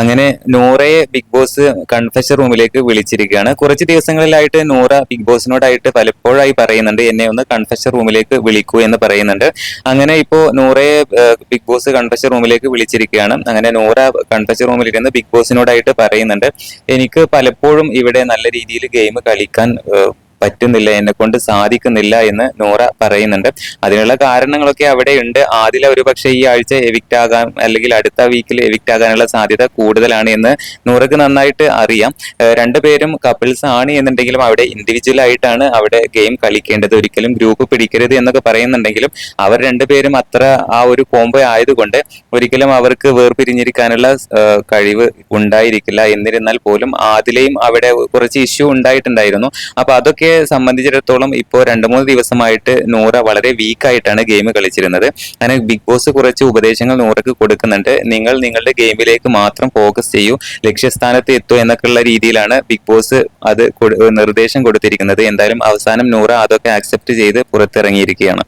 അങ്ങനെ നൂറയെ big boss confession റൂമിലേക്ക് വിളിച്ചിരിക്കുകയാണ്. കുറച്ച് ദിവസങ്ങളിലായിട്ട് നൂറ ബിഗ് ബോസിനോടായിട്ട് പലപ്പോഴായി പറയുന്നുണ്ട് എന്നെ ഒന്ന് കൺഫഷൻ റൂമിലേക്ക് വിളിക്കൂ എന്ന് പറയുന്നുണ്ട്. അങ്ങനെ ഇപ്പോ നൂറയെ ബിഗ് ബോസ് കൺഫഷൻ റൂമിലേക്ക് വിളിച്ചിരിക്കുകയാണ്. അങ്ങനെ നൂറ കൺഫഷൻ റൂമിലിരുന്ന് ബിഗ് ബോസിനോടായിട്ട് പറയുന്നുണ്ട് എനിക്ക് പലപ്പോഴും ഇവിടെ നല്ല രീതിയിൽ ഗെയിം കളിക്കാൻ പറ്റുന്നില്ല എന്നെ കൊണ്ട് സാധിക്കുന്നില്ല എന്ന് നൂറ പറയുന്നുണ്ട്. അതിനുള്ള കാരണങ്ങളൊക്കെ അവിടെ ഉണ്ട് ആദില ഒരു പക്ഷേ ഈ ആഴ്ച എവിക്റ്റ് ആകാൻ അല്ലെങ്കിൽ അടുത്ത വീക്കിൽ എവിക്റ്റ് ആകാനുള്ള സാധ്യത കൂടുതലാണ് എന്ന് നൂറക്ക് നന്നായിട്ട് അറിയാം. രണ്ടുപേരും കപ്പിൾസ് ആണ് എന്നുണ്ടെങ്കിലും അവിടെ ഇൻഡിവിജ്വൽ ആയിട്ടാണ് അവിടെ ഗെയിം കളിക്കേണ്ടത്. ഒരിക്കലും ഗ്രൂപ്പ് പിടിക്കരുത് എന്നൊക്കെ പറയുന്നുണ്ടെങ്കിലും അവർ രണ്ടുപേരും അത്ര ആ ഒരു കോംബോ ആയതുകൊണ്ട് ഒരിക്കലും അവർക്ക് വേർപിരിഞ്ഞിരിക്കാനുള്ള കഴിവ് ഉണ്ടായിരിക്കില്ല. എന്നിരുന്നാൽ പോലും ആദിലയും അവിടെ കുറച്ച് ഇഷ്യൂ ഉണ്ടായിട്ടുണ്ടായിരുന്നു. അപ്പൊ അതൊക്കെ സംബന്ധിച്ചിടത്തോളം ഇപ്പോൾ രണ്ട് മൂന്ന് ദിവസമായിട്ട് നൂറ വളരെ വീക്കായിട്ടാണ് ഗെയിം കളിച്ചിരുന്നത്. അങ്ങനെ ബിഗ് ബോസ് കുറച്ച് ഉപദേശങ്ങൾ നൂറക്ക് കൊടുക്കുന്നുണ്ട്. നിങ്ങൾ നിങ്ങളുടെ ഗെയിമിലേക്ക് മാത്രം ഫോക്കസ് ചെയ്യൂ. ലക്ഷ്യസ്ഥാനത്ത് എത്തൂ എന്നൊക്കെയുള്ള രീതിയിലാണ് ബിഗ് ബോസ് അത് നിർദ്ദേശം കൊടുത്തിരിക്കുന്നത്. എന്തായാലും അവസാനം നൂറ അതൊക്കെ ആക്സെപ്റ്റ് ചെയ്ത് പുറത്തിറങ്ങിയിരിക്കുകയാണ്.